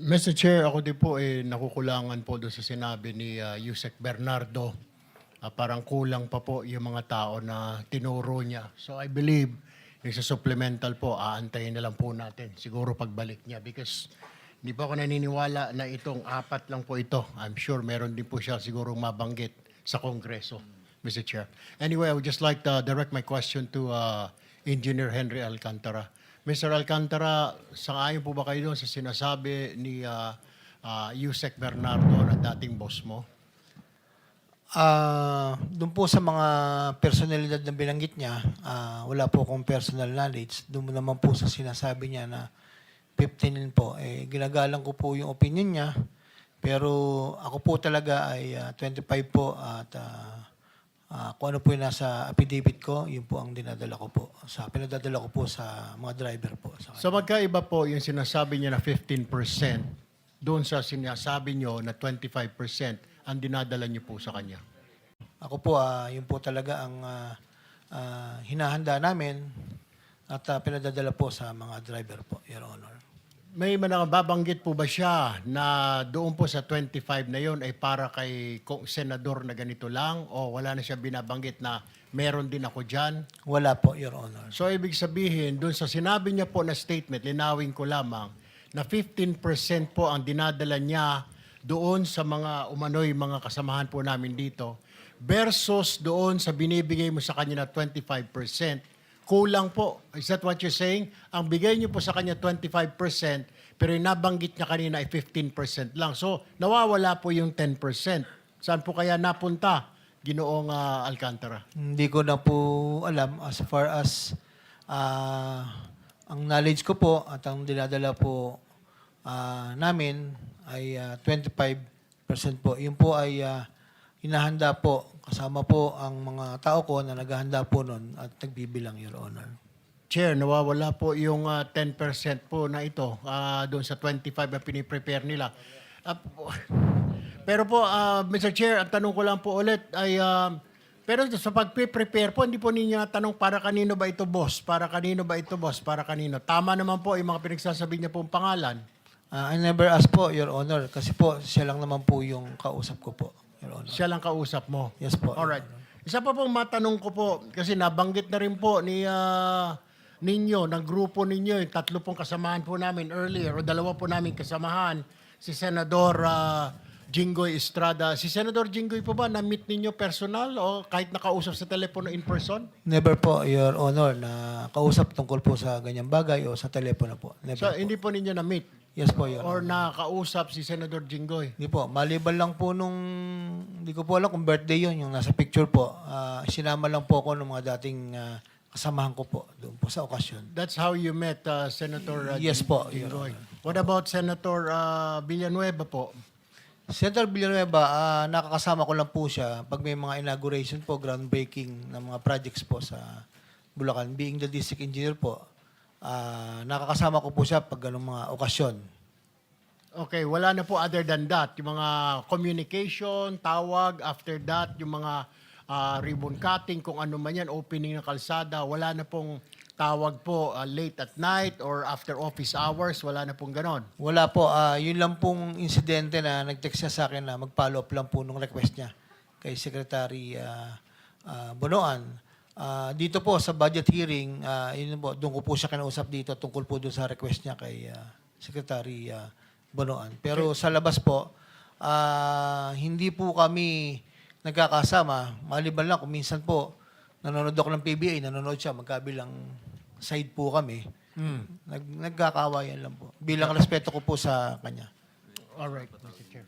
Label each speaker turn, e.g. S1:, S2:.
S1: Mr. Chair, ako din po eh nakukulangan po doon sa sinabi ni uh, Yusek Bernardo. Ah, parang kulang pa po yung mga tao na tinuro niya. So I believe yung sa supplemental po, aantayin na lang po natin siguro pagbalik niya because hindi pa ako naniniwala na itong apat lang po ito. I'm sure meron din po siya siguro mabanggit sa Kongreso, Mr. Chair. Anyway, I would just like to direct my question to uh, Engineer Henry Alcantara. Mr. Alcantara, sangayon po ba kayo doon sa sinasabi ni uh, uh, Yusek Bernardo na dating boss mo?
S2: Ah, doon po sa mga personalidad na binanggit niya, ah, wala po akong personal knowledge. Doon naman po sa sinasabi niya na 15 din po, eh, ginagalang ko po yung opinion niya. Pero ako po talaga ay ah, 25 po at ah, ah, kung ano po yung nasa affidavit ko, yun po ang dinadala ko po. Sa, pinadadala ko po sa mga driver po. Sa
S1: So magkaiba po yung sinasabi niya na 15% doon sa sinasabi niyo na 25% ang dinadala niyo po sa kanya.
S2: Ako po, ah, yun po talaga ang ah, ah, hinahanda namin at ah, pinadadala po sa mga driver po, Your Honor.
S1: May mga babanggit po ba siya na doon po sa 25 na yon ay para kay senador na ganito lang o wala na siya binabanggit na meron din ako dyan?
S2: Wala po, Your Honor.
S1: So ibig sabihin, doon sa sinabi niya po na statement, linawin ko lamang, na 15% po ang dinadala niya doon sa mga umano'y mga kasamahan po namin dito versus doon sa binibigay mo sa kanya na 25%. Kulang po. Is that what you're saying? Ang bigay niyo po sa kanya 25%, pero yung nabanggit niya kanina ay 15% lang. So, nawawala po yung 10%. Saan po kaya napunta, Ginoong ah, Alcantara?
S2: Hindi ko na po alam as far as ah, ang knowledge ko po at ang dinadala po ah, namin ay ah, 25% po. Yun po ay ah, hinahanda po kasama po ang mga tao ko na naghahanda po nun at nagbibilang, Your Honor.
S1: Chair, nawawala po yung ah, 10% po na ito ah, doon sa 25 na piniprepare nila. Ah, po- pero po, ah, Mr. Chair, ang tanong ko lang po ulit ay, ah, pero sa pag-prepare po, hindi po ninyo tanong para kanino ba ito boss? Para kanino ba ito boss? Para kanino? Tama naman po yung mga pinagsasabi niya pong pangalan.
S2: Ah, I never asked po, Your Honor, kasi po siya lang naman po yung kausap ko po, Your Honor.
S1: Siya lang kausap mo.
S2: Yes po.
S1: Alright. Isa pa pong matanong ko po, kasi nabanggit na rin po ni ah, ninyo, ng grupo ninyo, yung tatlo pong kasamahan po namin earlier, o dalawa po namin kasamahan, si Senador ah, Jinggoy Estrada. Si Senador Jinggoy po ba, na-meet ninyo personal o kahit nakausap sa telepono in person?
S2: Never po, Your Honor, na kausap tungkol po sa ganyang bagay o sa telepono po. Never
S1: So,
S2: po.
S1: hindi po ninyo na-meet?
S2: Yes po, Your
S1: Or
S2: Honor.
S1: nakausap si Senador Jinggoy?
S2: Hindi po, maliban lang po nung, hindi ko po alam kung birthday yun, yung nasa picture po. Ah, sinama lang po ako ng mga dating ah, kasamahan ko po doon po sa okasyon.
S1: That's how you met uh, Senator uh,
S2: Yes po, Your
S1: Jinggoy. What about Senator uh, Villanueva po?
S2: Senator Villanueva, ah, nakakasama ko lang po siya pag may mga inauguration po, groundbreaking ng mga projects po sa Bulacan. Being the district engineer po, ah, nakakasama ko po siya pag ganung mga okasyon.
S1: Okay, wala na po other than that. Yung mga communication, tawag, after that, yung mga ah, ribbon cutting, kung ano man yan, opening ng kalsada, wala na pong tawag po ah, late at night or after office hours, wala na pong ganon.
S2: Wala po, ah, yun lang pong insidente na nag-text siya sa akin na mag-follow up lang po nung request niya kay Secretary ah, ah, Bonoan. Ah, dito po sa budget hearing, ah, yun po, doon ko po siya kinausap dito tungkol po doon sa request niya kay ah, Secretary ah, Bonoan. Pero sa labas po, ah, hindi po kami nagkakasama. Maliban lang kung minsan po, nanonood ako ng PBA, nanonood siya, magkabilang side po kami. Nag, nagkakawayan lang po. Bilang respeto ko po sa kanya.
S1: All right, Mr. Chair.